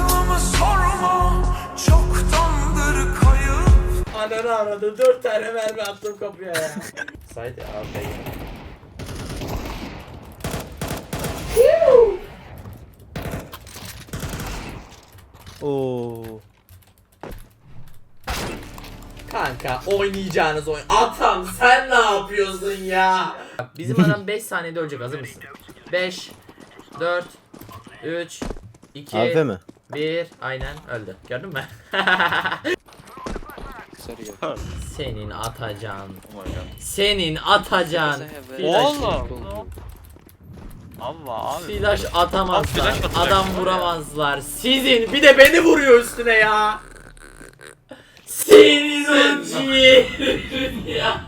bana sorma Çoktandır kayıp Ananı aradı. Dört tane mermi attım kapıya ya. Saydı abi. Oo. Kanka oynayacağınız oyun. Atam sen ne yapıyorsun ya? Bizim adam 5 saniyede ölecek hazır mısın? 5 4 3 2 AF mi? 1 aynen öldü. Gördün mü? Senin atacan. Senin atacan. Flash, Oğlum. Allah abi. flash atamazlar. Abi flash atacak Adam ya. vuramazlar. Sizin bir de beni vuruyor üstüne ya. Senin o ciğerin ya.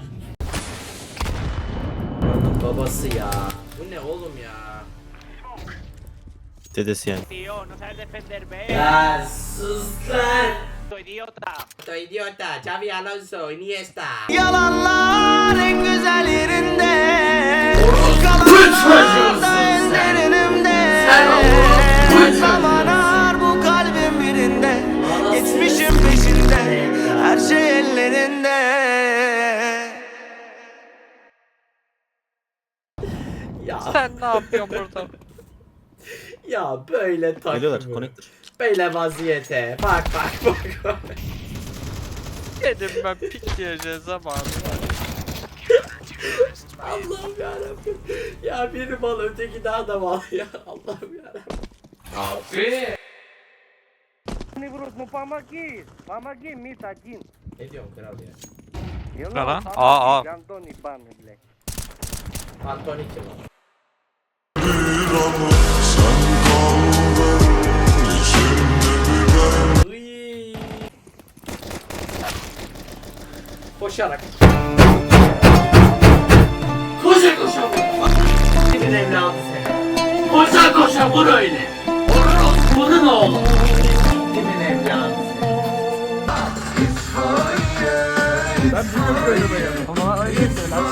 Babası ya. Bu ne oğlum ya? Dedesi yani. Tío, no sabes defenderme. Ya sus lan. idiota. Esto idiota. Xavi Alonso, Iniesta. Yalanlar en güzel yerinde Bu kalbin birinde Sen ne yapıyorsun burada? Ya böyle takım. Geliyorlar connector. Böyle vaziyete. Bak bak bak bak. Ben pik diyeceğiz ama. Allah'ım yarabbim. Ya biri mal öteki daha da mal ya. Allah'ım yarabbim. Abi. Ne vurut mu pamaki? Pamaki mi takin? Ne diyorsun kral ya? Ne lan? Aa aa. Antoni Pamir Antoni kim o? Koşarak. Koşa koşa vur. Kimin evladı seni? Koşa koşa vur öyle. Vurur olsun bunun oğlu. Kimin evladı seni? Ama öyle söyle, aşağı